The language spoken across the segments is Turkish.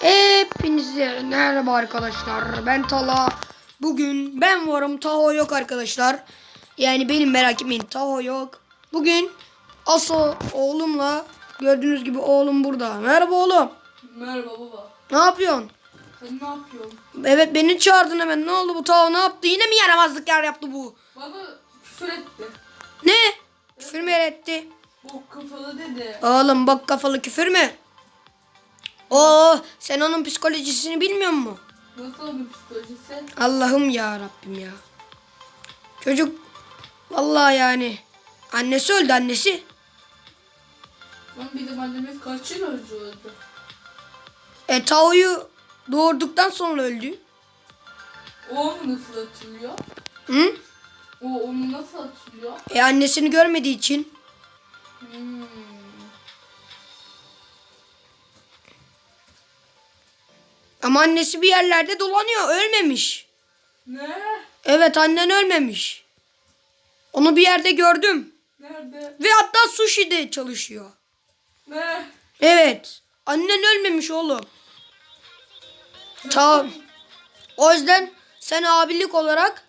Hepinize merhaba arkadaşlar. Ben Tala. Bugün ben varım. Taho yok arkadaşlar. Yani benim merak etmeyin. Taho yok. Bugün Aso oğlumla gördüğünüz gibi oğlum burada. Merhaba oğlum. Merhaba baba. Ne yapıyorsun? Sen ne yapıyorsun? Evet beni çağırdın hemen. Ne oldu bu Taho ne yaptı? Yine mi yaramazlıklar yaptı bu? Bana küfür etti. Ne? Küfür mü etti? Bu kafalı dedi. Oğlum bak kafalı küfür mü? Oo sen onun psikolojisini bilmiyor musun? Nasıl bir psikolojisi? Allah'ım ya Rabbim ya. Çocuk vallahi yani annesi öldü annesi. Lan bizim annemiz kaç yıl önce öldü? E Tao'yu doğurduktan sonra öldü. O onu nasıl hatırlıyor? Hı? O onu nasıl hatırlıyor? E annesini görmediği için. Hmm. Ama annesi bir yerlerde dolanıyor ölmemiş. Ne? Evet annen ölmemiş. Onu bir yerde gördüm. Nerede? Ve hatta sushi'de çalışıyor. Ne? Evet. Annen ölmemiş oğlum. Tamam. O yüzden sen abilik olarak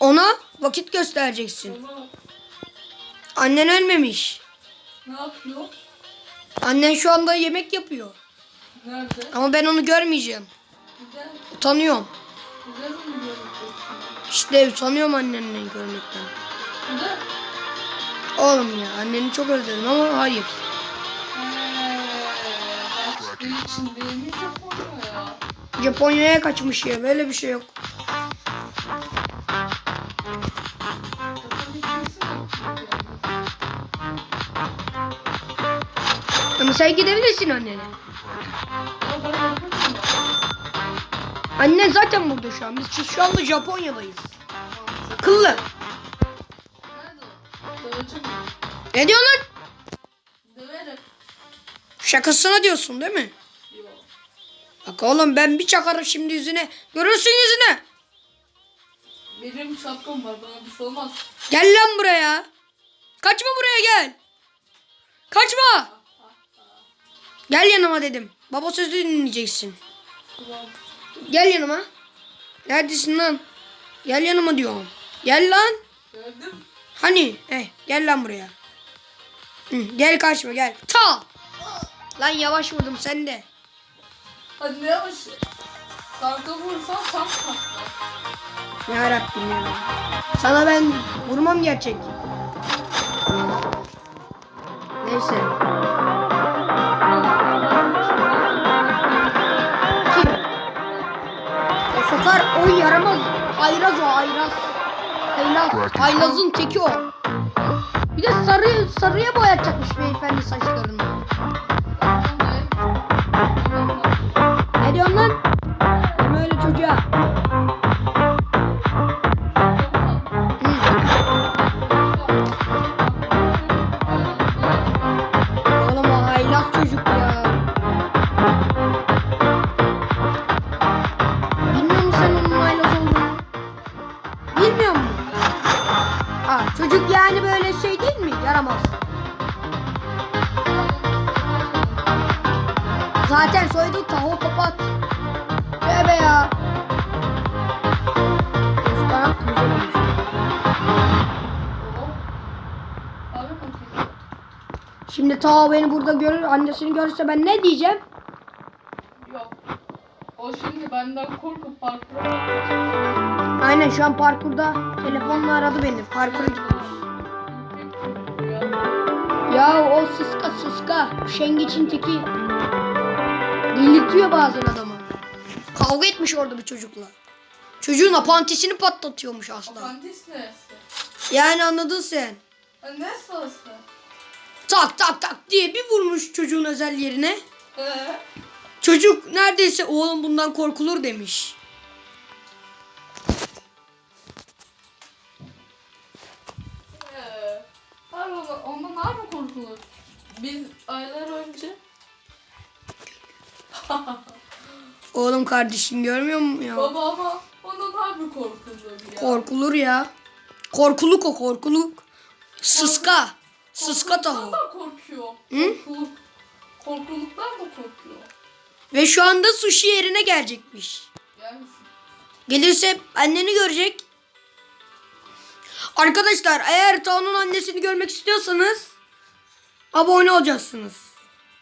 ona vakit göstereceksin. Baba Annen ölmemiş. ne yapıyor? Annen şu anda yemek yapıyor. Nerede? Ama ben onu görmeyeceğim. Güzel. Utanıyorum. Güzel mi? İşte utanıyorum annenle görmekten. Güzel. Oğlum ya anneni çok özledim ama hayır. Mi Japonya ya? Japonya'ya kaçmış ya böyle bir şey yok. Ama sen gidebilirsin annene. Annen zaten burada şu an. Biz şu- anda Japonya'dayız. Akıllı. Nerede o? Döveceğim. Ne lan? Döverim. Şakasına diyorsun değil mi? Yok. Bak oğlum ben bir çakarım şimdi yüzüne. Görürsün yüzüne. Benim şapkam var bana bir şey olmaz. Gel lan buraya. Kaçma buraya gel. Kaçma. Gel yanıma dedim. Baba sözü dinleyeceksin. Tamam. Gel yanıma. Neredesin lan? Gel yanıma diyorum. Gel lan. Gördüm. Hani? Eh, gel lan buraya. Hı, gel kaçma gel. Ta. Lan yavaş vurdum sen de. Hadi ne yavaşı? Kanka vursan tam patlar. Ya Rabbim ya. Sana ben vurmam gerçek. Neyse. Sakar o yaramaz. Hayraz o hayraz. Haylaz. Haylazın teki o. Bir de sarı sarıya boyatacakmış beyefendi saçlarını. Ne diyorsun lan? Çocuk yani böyle şey değil mi? Yaramaz. Zaten soydu taho kapat. Tövbe ya. Şimdi ta beni burada görür, annesini görürse ben ne diyeceğim? Yok. O şimdi benden korkup parkura Aynen şu an parkurda telefonla aradı beni. Parkura gitmiş. Ya o sıska sıska. Şengeç'in teki. Delirtiyor bazen adamı. Kavga etmiş orada bir çocukla. Çocuğun apantisini patlatıyormuş aslında. Apandis neresi? Yani anladın sen. Ne sırası? Tak tak tak diye bir vurmuş çocuğun özel yerine. Ee? Çocuk neredeyse oğlum bundan korkulur demiş. Biz aylar önce Oğlum kardeşin görmüyor musun ya? baba ama ondan daha mı korkulur ya? Korkulur ya. Korkuluk o korkuluk. Sıska. Sıska tahu. Korkuluktan da korkuyor. Hı? Korkuluk. Korkuluktan da korkuyor. Ve şu anda sushi yerine gelecekmiş. Gelmesin. Gelirse anneni görecek. Arkadaşlar eğer Tao'nun annesini görmek istiyorsanız abone olacaksınız.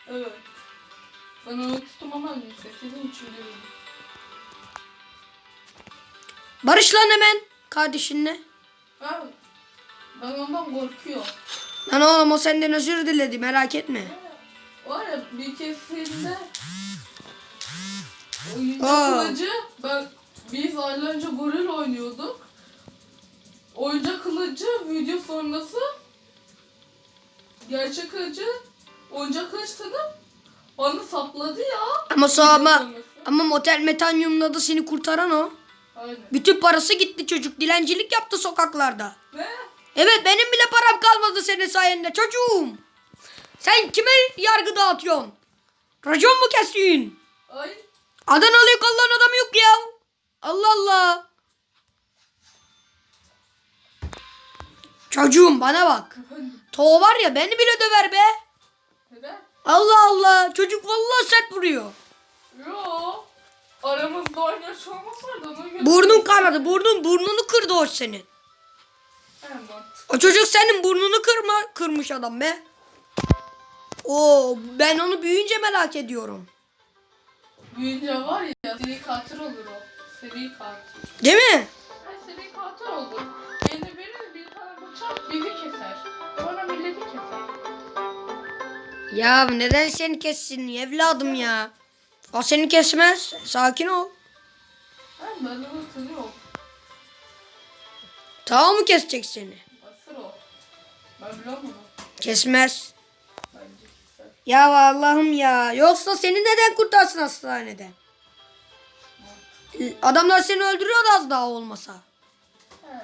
Evet. Ben onu tuttum ama için diyorum. Barış lan hemen kardeşinle. Ben, ben ondan korkuyorum. Lan oğlum o senden özür diledi merak etme. Var ya bir keresinde oyuncak Aa. kılıcı ben biz aylar önce goril oynuyorduk. Oyuncak kılıcı video sonrası gerçek kılıcı oyuncak sanıp bana sapladı ya. Ama sonra ama, motel metanyumla da seni kurtaran o. Aynen. Bütün parası gitti çocuk. Dilencilik yaptı sokaklarda. Ne? Evet benim bile param kalmadı senin sayende çocuğum. Sen kime yargı dağıtıyorsun? Racon mu kesiyorsun? Ay. Adanalı yakallayan adam yok ya. Allah Allah. Çocuğum bana bak. To var ya beni bile döver be. Neden? Allah Allah. Çocuk vallahi sert vuruyor. Yo. Aramızda oynaş olmasaydı ona göre. Burnun kanadı. Burnun burnunu kırdı o senin. Evet. O çocuk senin burnunu kırma, kırmış adam be. Oo, ben onu büyüyünce merak ediyorum. Büyünce var ya seri katil olur o. Seri katil. Değil mi? Ay seri katil olur. Yeni biri bir tane bıçak bizi keser. Ya neden seni kessin evladım ya? O seni kesmez. Sakin ol. Ben ben mı kesecek seni? Asır o. Ben biliyorum onu. Kesmez. Bence keser. Ya Allah'ım ya. Yoksa seni neden kurtarsın hastanede? Adamlar seni öldürüyordu az daha olmasa. He.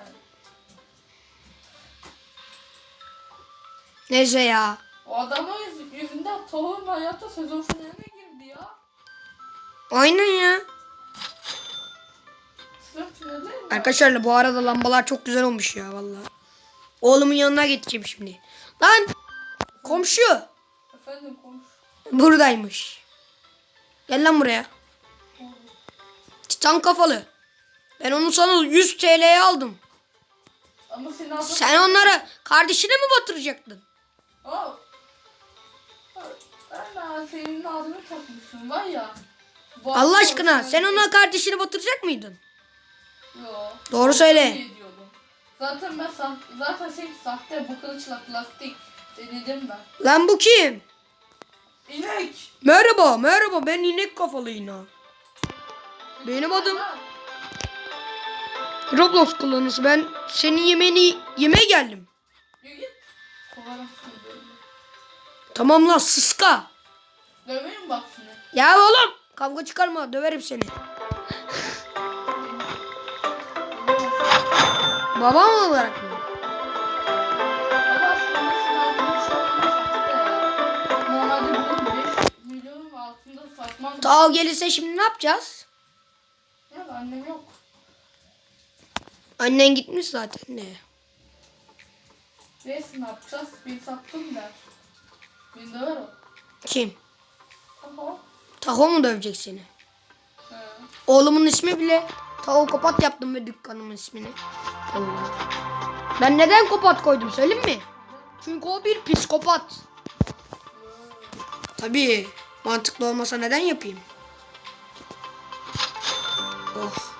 Neyse ya. O adamın yüz, yüzünden tohum hayata sezon finaline girdi ya. Aynen ya. Arkadaşlar bu arada lambalar çok güzel olmuş ya vallahi. Oğlumun yanına gideceğim şimdi. Lan komşu Efendim konuş. buradaymış. Gel lan buraya. Titan kafalı. Ben onu sana 100 TL'ye aldım. Ama adın... Sen onları kardeşine mi batıracaktın? Aa. Ben daha senin adını takmışım var ya. Bu Allah aşkına sen ona kardeşini batıracak mıydın? Yo. Doğru söyle. Zaten ben zaten şey sahte bu kılıçla plastik denedim ben. Lan bu kim? İnek. Merhaba merhaba ben inek kafalı yine. Benim adım Roblox kullanıcısı. Ben senin yemeğini yemeye geldim. yürü git. Kovarım seni. Tamam lan sıska. Döveyim bak seni. Ya oğlum kavga çıkarma döverim seni. Babam olarak mı? Ama aslında senin adını şu anda sahte ya. Normalde bunu 5 milyonun altında satmam. Ta gelirse şimdi ne yapacağız? Ya annem yok. Annen gitmiş zaten ne? Neyse ne yapacağız? Bir sattım der. Döver o. Kim? Tamam. Taho mu dövecek seni? He. Oğlumun ismi bile Taho Kopat yaptım ve dükkanımın ismini. Allah. Ben neden Kopat koydum söyleyeyim mi? Çünkü o bir psikopat. Tabii. Mantıklı olmasa neden yapayım? Oh.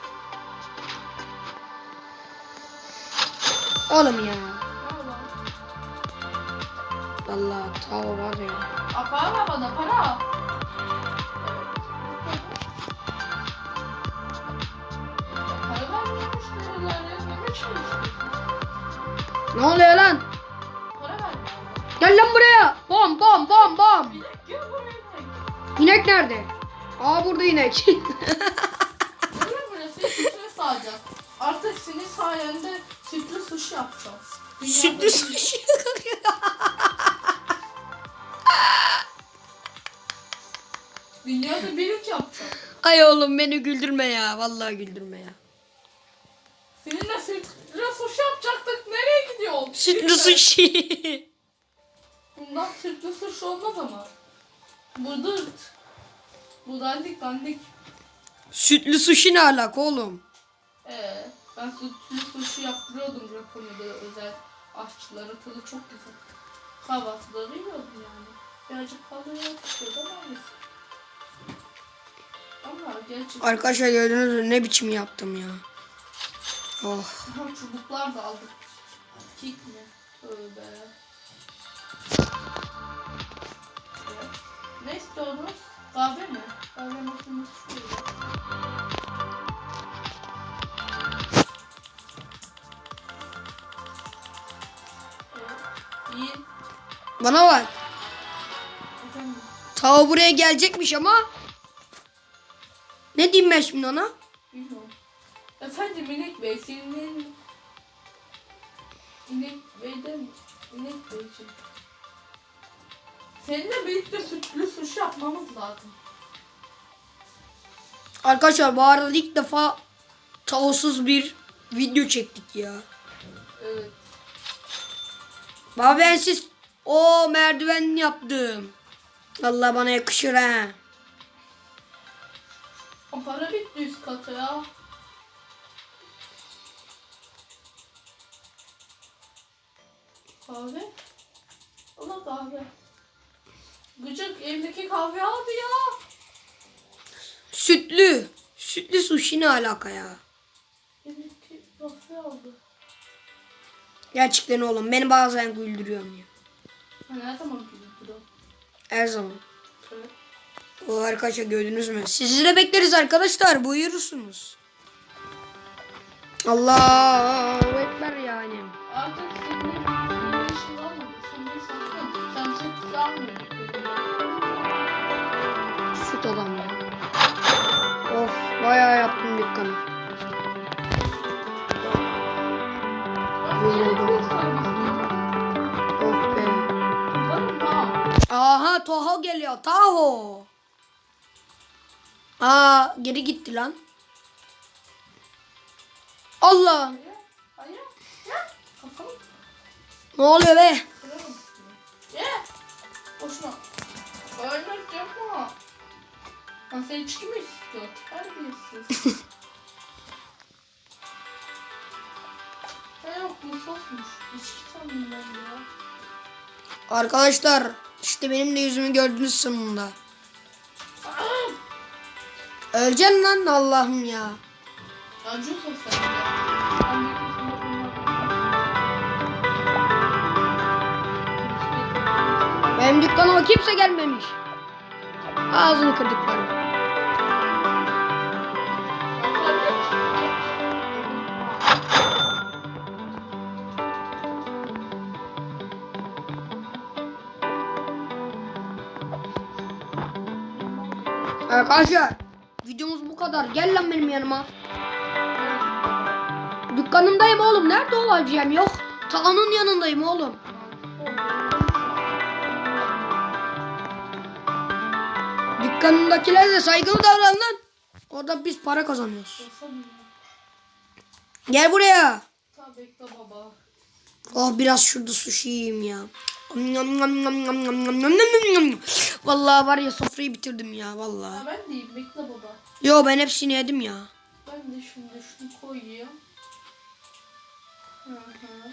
Oğlum ya. Vallahi Taho var ya. Para var bana para. Para vermiyormuş diyorlar ya. Ne oluyor lan? Para vermiyor. Gel lan buraya. Bom bom bom bom. Gel buraya inek. İnek nerede? Aa burada inek. Artık senin sayende sütlü sushi yapacağız. Dünyada Sütlü sushi. Dünyada bir ilk yapacağız. Ay oğlum beni güldürme ya. Vallahi güldürme ya. Seninle sütlü sushi yapacaktık. Nereye gidiyorsun? Sütlü Lütfen. sushi. Bundan sütlü sushi olmaz ama. Bu dırt. Bu dandik dandik. Sütlü sushi ne alaka oğlum? Ee, ben sütlü sushi yaptırıyordum Japonya'da özel aşçılara. Tadı çok güzel. Kahvaltıları yiyordum yani. Birazcık kalıyor tutuyordu ama neyse. Ama gerçekten Arkadaşlar gördünüz mü ne biçim yaptım ya. Oh. Çubuklar da aldık. Kik mi? Tövbe. Evet. Ne istiyordunuz? Kahve mi? Kahve makinesi şurada. Evet. İyi. Bana bak. Tava buraya gelecekmiş ama. Ne diyeyim ben şimdi ona? Efendim İnek Bey, senin İnek Bey'den İnek Beyciğim. Seninle birlikte sütlü sushi yapmamız lazım. Arkadaşlar bu arada ilk defa tavasız bir video çektik ya. Evet. Baba ben siz o merdiven yaptım. Allah bana yakışır ha. O para bitti üst kata ya. Kahve? Allah kahve. Gıcık evdeki kahve aldı ya. Sütlü. Sütlü sushi ne alaka ya? Evdeki kahve aldı. Gerçekten oğlum beni bazen güldürüyorsun ya. Ha, ne zaman bu? Her zaman. O arkadaşlar gördünüz mü? Sizi de bekleriz arkadaşlar. Buyurursunuz. Allahu Ekber yani. Artık senin senin işin var mı? Sen bir sakın. Sen süt almıyorsun. Taho. Aa geri gitti lan. Allah. Ne oluyor be? Arkadaşlar işte benim de yüzümü gördünüz sonunda. Öleceksin lan Allah'ım ya. Acı sos sen de. Ben bir kısmı bunlar- Benim dükkanıma kimse gelmemiş. Ağzını kırdıklarım. Arkadaşlar videomuz bu kadar. Gel lan benim yanıma. Dükkanımdayım oğlum. Nerede olacağım? Yok. Tağının yanındayım oğlum. Dükkanındakiler de saygılı davran lan. Orada biz para kazanıyoruz. Gel buraya. Tabii baba. Oh biraz şurada sushi yiyeyim ya. Vallahi var ya sofrayı bitirdim ya vallahi. Ha, ben deyim bekle baba. Yo ben hepsini yedim ya. Ben de şimdi şunu koyayım. Hı hı.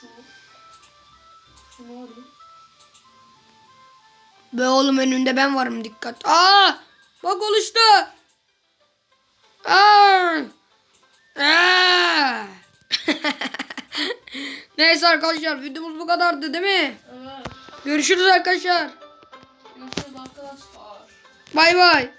Şu. Şunu alayım. Be oğlum önünde ben varım dikkat. Aa! Bak oluştu. Aa! Aa! Neyse arkadaşlar videomuz bu kadardı değil mi? Evet. Görüşürüz arkadaşlar. Görüşürüz arkadaşlar. Bay bay.